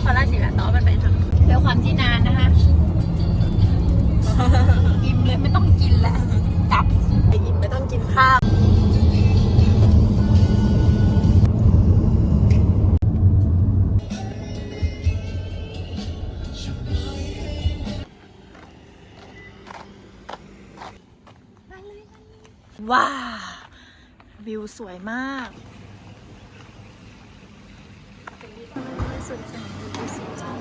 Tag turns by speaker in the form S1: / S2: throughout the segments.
S1: นครราชสีมาต่อมันไปทางด้วยความที่นานนะคะอิ่มเลยไม่ต้องกินแล้วกลับไปอิ่มไม่ต้องกินข้าวว้าววิวสวยมาก สุดจังวิว
S2: สวยจัง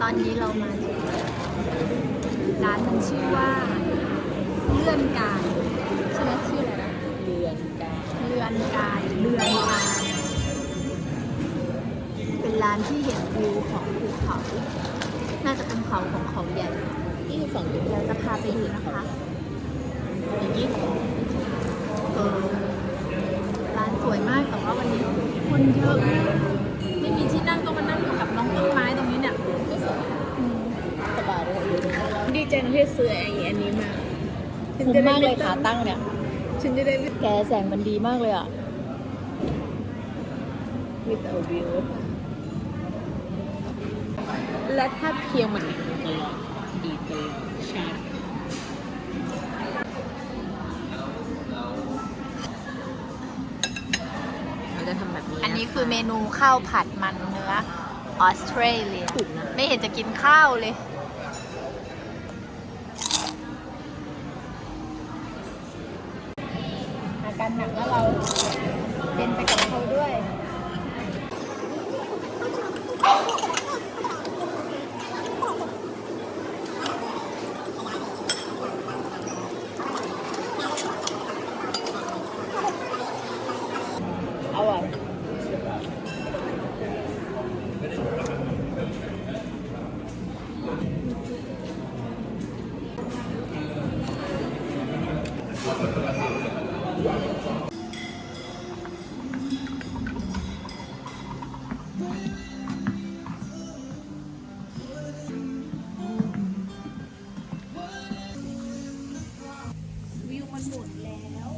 S2: ตอนนี้เรา
S1: มาร้านมันชื่อว่าเลื่อนกายานที่เห็นวิวของภูเขาน่าจะเป็นเขาของเขาใหญ่
S2: ที่ฝั่งนี้
S1: เดี๋ยวจะพาไปดูนะคะ
S2: อย่างนี้
S1: เออร้านสวยมากแต่ว่าวันนี้คนเยอะมากไม่มีที่นั่งก็มานั่งอยู่กับน้องต้นไม้ตรงนี้เนี่ยอืม
S2: สบายเลย
S3: ดีใจที่ซื้อไอ้อันนี้มา
S2: คุ้มมากเลยขาตั้งเนี่ย
S3: ฉันจะได้ไม่
S2: แกแสงมันดีมากเลยอะ
S3: มีแต่วิว และถ้าเพียงเหมือนตลอดดีตลอดชาติเราจะทำแบบนี้
S1: อันนี้คือเมนูข้าวผัดมันเนื้อออสเตรเลีย
S3: ถูกนะ
S1: ไม่เห็นจะกินข้าวเลย แล้ว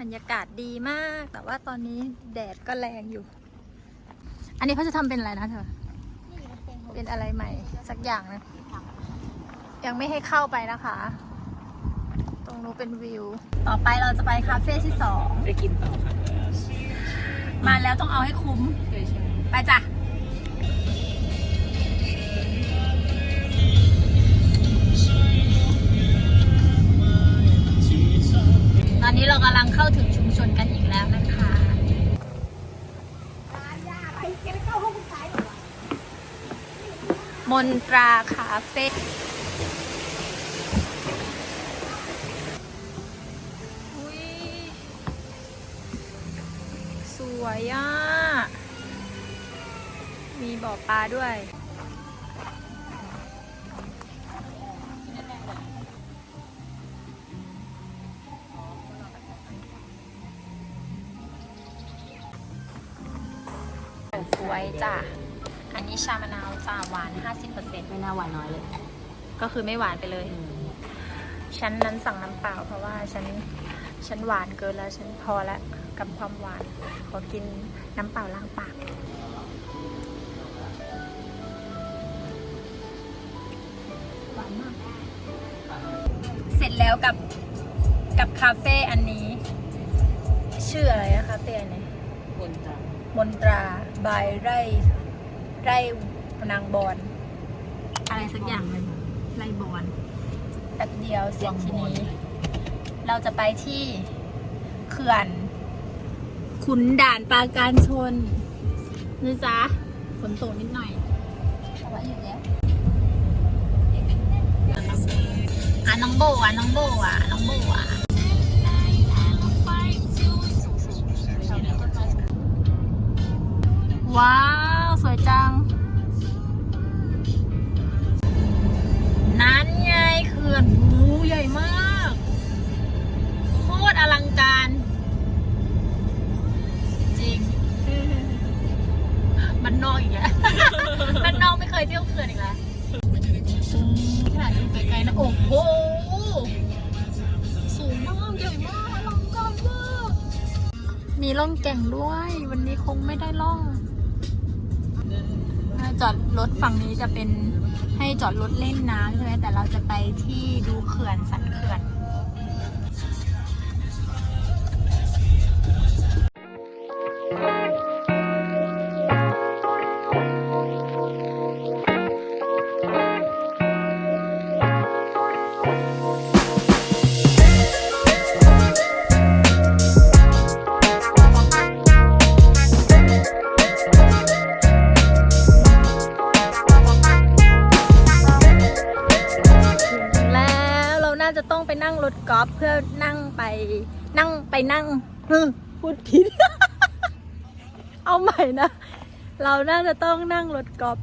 S1: บ
S3: รรยา
S1: กาศดีมาก แต่ว่าตอนนี้แดดก็แรงอยู่ อันนี้เขาจะทำเป็นอะไรนะเธอ เป็นอะไรใหม่สักอย่างนะยังไม่ให้เข้าไปนะคะ ตรงนู้นเป็นวิว ต่อไปเราจะไปคาเฟ่ที่สอง
S3: ไปกินต่อค่ะ
S1: มาแล้วต้องเอาให้คุ้ม
S3: เคยใช่ไหม
S1: ไปจ้ะ อนนี้เรากำลังเข้าถึงชุมชนกันอีกแล้วนะคะมนตราคาเฟ่สวยอะ มีบ่อปลาด้วย สวยจ้ะ อันนี้ชามะนาวจ้ะหวาน 50%
S2: ไม่น่าหวานน้อยเลย
S1: ก็คือไม่หวานไปเลย ฉันนั้นสั่งน้ำเปล่าเพราะว่าฉันฉันหวานเกินแล้วฉันพอแล้วกับความหวาน ขอกินน้ำเปล่าล้างปากหวานมาก เสร็จแล้วกับกับคาเฟ่อันนี้ ชื่ออะไรนะคาเฟ่อันนี้
S3: คนจะ
S1: มนตราบายไร่ไร่นางบอนอะไรสักอย่างหนึ่งไร่บอนแป๊บเดียวเสร็จทีนี้ เราจะไปที่เขื่อน ขุนด่านปราการชนนะจ๊ะฝนตกนิดหน่อยแต่ว่าอยู่แล้วอะน้องโบอะน้องโบอะน้องโบ ว้าว สวยจัง นั้นไงเขื่อนหูใหญ่มาก โคตรอลังการ จริง มันนอกอีกแล้ว มันนอกไม่เคยเที่ยวเขื่อนอีกแล้วขนาดอยู่ไกลๆนะ โอ้โห สูงมาก ใหญ่มากอลังการมาก มีล่องแก่งด้วย วันนี้คงไม่ได้ล่อง จอดรถฝั่งนี้จะเป็นให้จอดรถเล่นน้ำใช่ไหมแต่เราจะไปที่ดูเขื่อนสันเขื่อน ไปนั่งเฮ้อพูดผิด เอาใหม่นะ เราน่าจะต้องนั่งรถกอล์ฟ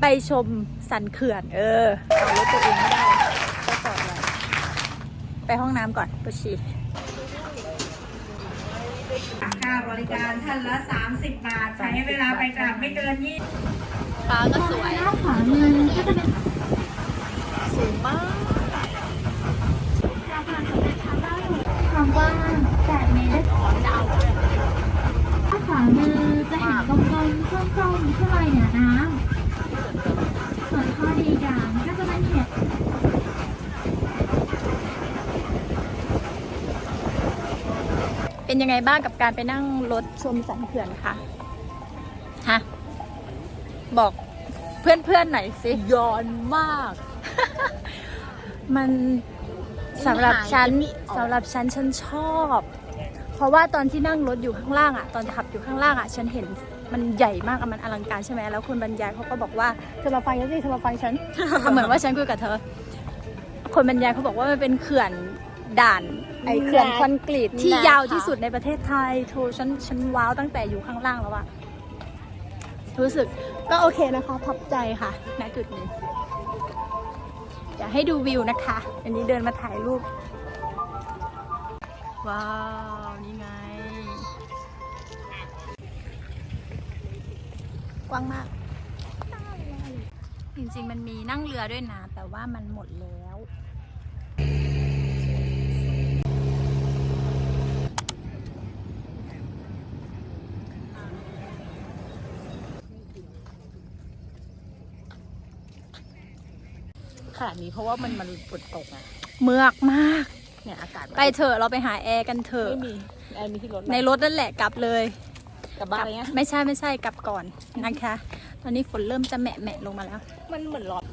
S1: ไปชมสันเขื่อน เออเอารถตัวเองไม่ได้ก็จอดไว้ไปห้องน้ำก่อนปวดฉี่
S4: ค่าบริการท่านละ 30 บาท ใช้เวลาไปกลับไม่เกิน20
S1: ฟ้าก็สวย
S5: ขวามือก็จะเป็น
S1: สูงมาก
S5: สะพานสมเด็จพระเจ้าอยู่หัว ความกว้าง8เมตรด้านขวามือจะเห็นกลมๆส้มๆขึ้นลอยเหนือน้ำส่วนข้อดีอย่างก็จะเป็นเห็ด
S1: เป็นยังไงบ้างกับการไปนั่งรถชมสันเขื่อนคะฮะ บอกเพื่อนๆหน่อยสิ
S2: ย้อนมาก
S1: มัน สำหรับฉัน
S2: หายใจไม่ออก
S1: สำหรับฉันฉันชอบ เพราะว่าตอนที่นั่งรถอยู่ข้างล่างอะตอนขับอยู่ข้างล่างอะฉันเห็นมันใหญ่มากอะมันอลังการใช่ไหมแล้วคนบรรยายเขาก็บอกว่าเธอมาฟังฉันสิเธอมาฟังฉัน เหมือนว่าฉันคุยกับเธอ คนบรรยายเขาบอกว่ามันเป็นเขื่อนด่านไอเขื่อนคอนกรีตที่
S2: นะคะ
S1: ยาวที่สุดในประเทศไทยโทฉันฉันว้าวตั้งแต่อยู่ข้างล่างแล้วอะรู้สึกก็โอเคนะคะทับใจค่ะณจุดนี้ อยากให้ดูวิวนะคะ อันนี้เดินมาถ่ายรูป ว้าว นี่ไง กว้างมาก จริงๆ มันมีนั่งเรือด้วยนะ แต่ว่ามันหมดแล้ว
S2: ขนาดนี้เพราะว่ามันมันฝนตกอะ
S1: เมือกมาก
S2: เนี่ยอากาศมัน
S1: ไปเถอะเราไปหาแอร์กันเถอะ
S2: ไม่มีแอร์มีที่รถไหม
S1: ในรถนั่นแหละกลับเลย
S2: กลับบ้านอะไรเงี้ย
S1: ไม่ใช่ไม่ใช่กลับก่อนนะคะ ตอนนี้ฝนเริ่มจะแหมะแมะลงมาแล้ว
S2: มันเหมือนร้อน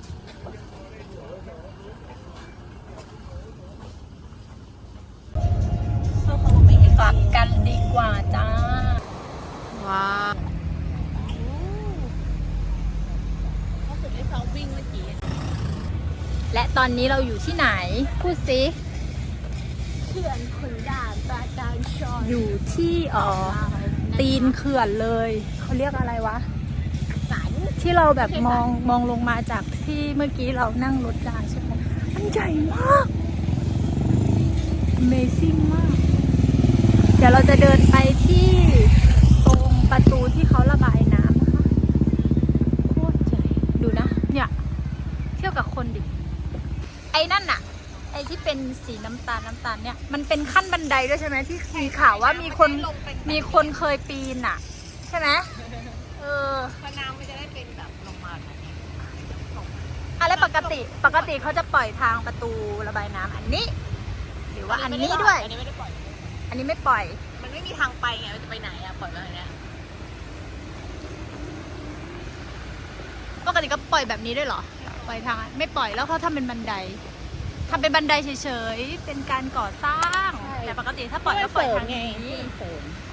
S1: กลับกันดีกว่าจ้า
S2: ว้าวก็คือได้ซ้อมวิ่งเมื่อกี้
S1: และตอนนี้เราอยู่ที่ไหน พูดสิ
S2: เขื่อนขุนด่านปราการชอน
S1: อยู่ที่เอ๋อตีนเขื่อนเลยเขาเรียกอะไรวะ
S2: สัน
S1: ที่เราแบบมองมองลงมาจากที่เมื่อกี้เรานั่งรถได้ใช่ไหมมันใหญ่มาก Amazing มาก เดี๋ยวเราจะเดินไปที่ตรงประตูที่เขาระบายน้ำนะคะ โคตรใหญ่ ดูนะ เนี่ย เที่ยวกับคนดิ ไอ้นั่นน่ะ ไอ้ที่เป็นสีน้ำตาลน้ำตาลเนี่ย มันเป็นขั้นบันไดด้วยใช่ไหมที่มีข่าวว่ามีคนมีคนเคยปีนอะ ใช่ไหมเออ
S2: พน้ำมันจะได้เป็นแบบลงมา
S1: อะไรปกติปกติเขาจะปล่อยทางประตูระบายน้ำอันนี้ หรือว่าอันนี้ด้วย
S2: อันนี้ไม่ได้ปล่อย
S1: อันนี้ไม่ปล่อย
S2: มันไม่มีทางไปไงมันจะไปไหนอะปล่อยมาอย่างเนี้ย
S1: ปกติก็ปล่อยแบบนี้ด้วยเหรอ ปล่อยทางไม่ปล่อยแล้วเขาทำเป็นบันไดทำเป็นบันไดเฉยๆ เป็นการก่อสร้าง แต่ปกติถ้าปล่อยก็ปล่อยทางนี้
S2: เสริม
S1: อ